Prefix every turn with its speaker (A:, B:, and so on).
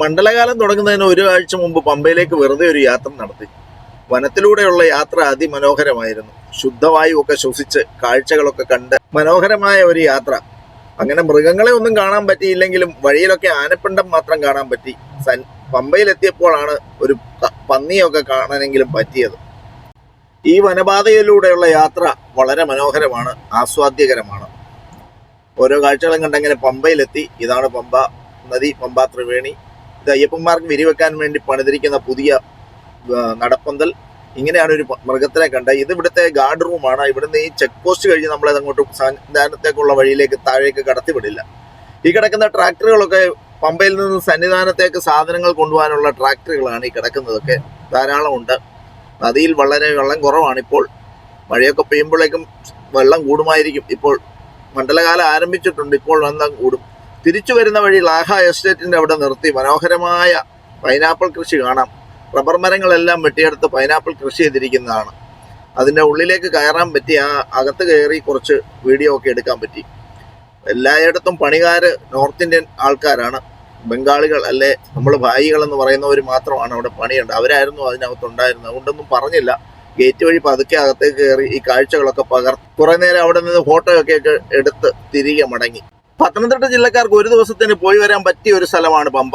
A: മണ്ഡലകാലം തുടങ്ങുന്നതിന് ഒരു ആഴ്ച മുമ്പ് പമ്പയിലേക്ക് വെറുതെ ഒരു യാത്ര നടത്തി. വനത്തിലൂടെയുള്ള യാത്ര അതിമനോഹരമായിരുന്നു. ശുദ്ധവായു ഒക്കെ ശ്വസിച്ച് കാഴ്ചകളൊക്കെ കണ്ട് മനോഹരമായ ഒരു യാത്ര. അങ്ങനെ മൃഗങ്ങളെ ഒന്നും കാണാൻ പറ്റിയില്ലെങ്കിലും വഴിയിലൊക്കെ ആനപ്പിണ്ടം മാത്രം കാണാൻ പറ്റി. സൻ പമ്പയിലെത്തിയപ്പോഴാണ് ഒരു പന്നിയൊക്കെ കാണാനെങ്കിലും പറ്റിയത്. ഈ വനപാതയിലൂടെയുള്ള യാത്ര വളരെ മനോഹരമാണ് ആസ്വാദ്യകരമാണ്. ഓരോ കാഴ്ചകളും കണ്ടങ്ങനെ പമ്പയിലെത്തി. ഇതാണ് പമ്പ നദി പമ്പ ത്രിവേണി. അയ്യപ്പന്മാർക്ക് വിരിവെക്കാൻ വേണ്ടി പണിതിരിക്കുന്ന പുതിയ നടപ്പന്തൽ ഇങ്ങനെയാണ് ഒരു മൃഗത്തിനെ കണ്ട ഇത് ഇവിടുത്തെ ഗാർഡ് റൂമാണ് ഇവിടുന്ന് ഈ ചെക്ക് പോസ്റ്റ് കഴിഞ്ഞ് നമ്മളത് അങ്ങോട്ട് സന്നിധാനത്തേക്കുള്ള വഴിയിലേക്ക് താഴേക്ക് കടത്തിവിടില്ല. ഈ കിടക്കുന്ന ട്രാക്ടറുകളൊക്കെ പമ്പയിൽ നിന്ന് സന്നിധാനത്തേക്ക് സാധനങ്ങൾ കൊണ്ടുപോകാനുള്ള ട്രാക്ടറുകളാണ് ഈ കിടക്കുന്നതൊക്കെ. ധാരാളം ഉണ്ട് നദിയിൽ വളരെ വെള്ളം കുറവാണിപ്പോൾ മഴയൊക്കെ പെയ്യുമ്പോഴേക്കും വെള്ളം കൂടുമായിരിക്കും. ഇപ്പോൾ മണ്ഡലകാലം ആരംഭിച്ചിട്ടുണ്ട്. ഇപ്പോൾ വെള്ളം കൂടും. തിരിച്ചു വരുന്ന വഴി ലാഹ എസ്റ്റേറ്റിന്റെ അവിടെ നിർത്തി മനോഹരമായ പൈനാപ്പിൾ കൃഷി കാണാം. റബ്ബർ മരങ്ങളെല്ലാം വെട്ടിയെടുത്ത് പൈനാപ്പിൾ കൃഷി ചെയ്തിരിക്കുന്നതാണ്. അതിന്റെ ഉള്ളിലേക്ക് കയറാൻ പറ്റി ആ അകത്ത് കയറി കുറച്ച് വീഡിയോ ഒക്കെ എടുക്കാൻ പറ്റി. എല്ലായിടത്തും പണികാര് നോർത്ത് ഇന്ത്യൻ ആൾക്കാരാണ്. ബംഗാളികൾ അല്ലെ? നമ്മൾ ഭായികൾ എന്ന് പറയുന്നവർ മാത്രമാണ് അവിടെ പണിയുണ്ട് അവരായിരുന്നു അതിനകത്തുണ്ടായിരുന്നത്. അതുകൊണ്ടൊന്നും പറഞ്ഞില്ല. ഗേറ്റ് വഴി പതുക്കെ അകത്തേക്ക് കയറി ഈ കാഴ്ചകളൊക്കെ പകർ കുറെ നേരം അവിടെ നിന്ന് ഫോട്ടോ ഒക്കെ എടുത്ത് തിരികെ മടങ്ങി. പത്തനംതിട്ട ജില്ലക്കാർക്ക് ഒരു ദിവസത്തിന് പോയി വരാൻ പറ്റിയ ഒരു സ്ഥലമാണ് പമ്പ.